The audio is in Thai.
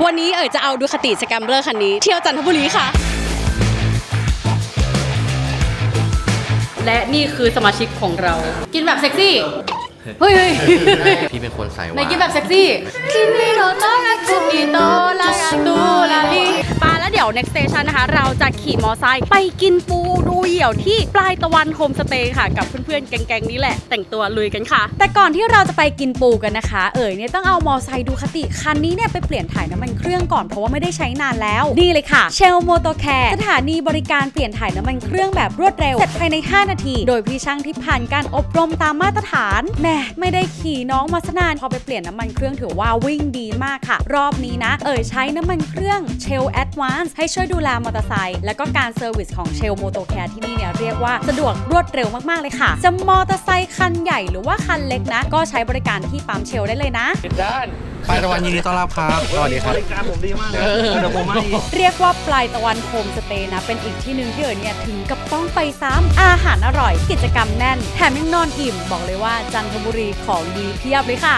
วันนี้เอ๋ยจะเอาดูคติสแกมเบอร์คันนี้ เที่ยวจันทบุรีค่ะ และนี่คือสมาชิกของเรา กินแบบเซ็กซี่ เฮ้ยเฮ้ยพี่เป็นคนใส่หไหนวานกินแบบเซ็กซี่คิมิโนโตะนาคุมิโตะลาตูลาลีปาแล้วเดี๋ยว next station นะคะ เราจะขี่มอไซค์ไปกินปูดู เหยี่ยวที่ปลายตะวันโฮมสเตย์ค่ะ กับเพื่อนๆ แก๊งๆ นี้แหละ แต่งตัวลุยกันค่ะ แต่ก่อนที่เราจะไปกินปูกันนะคะ เอ๋ยเนี่ยต้องเอามอไซค์ดูคติคันนี้เนี่ยไปเปลี่ยนถ่ายน้ำมันเครื่องก่อนเพราะว่าไม่ได้ใช้นานแล้วนี่เลยค่ะเชลโมโตแคร์สถานีบริการเปลี่ยนถ่ายน้ำมันเครื่องแบบรวดเร็วเสร็จภายใน 5 นาที โดยพี่ช่างที่ผ่านการอบรมตามมาตรฐานแหม่ไม่ได้ขี่น้องมาสนานพอไปเปลี่ยนน้ำมันเครื่องถือว่าวิ่งดีมากค่ะ รอบนี้นะ เอ๋ยใช้น้ำมันเครื่องเชลแอดวานซ์ให้ช่วยดูแลมอเตอร์ไซค์แล้วก็การเซอร์วิสของเชลโมโตแคร์ที่นี่เนี่ยเรียกว่าสะดวกรวดเร็วมาก ๆ เลยค่ะ จะมอเตอร์ไซค์คันใหญ่หรือว่าคันเล็กนะ ก็ใช้บริการที่ปั๊มเชลได้เลยนะปลายตะวันยินดีต้อนรับครับสวัสดีครับ บริการผมดีมากเลยเดี๋ยวผมให้เรียกว่าปลายตะวันโฮมสเตย์นะ เป็นอีกที่หนึ่งที่เอ๋ยเนี่ยถึงกับต้องไปซ้ำอาหารอร่อย กิจกรรมแน่น แถมยังนอนอิ่ม บอกเลยว่าจันทบุรีของดีเพียบเลยค่ะ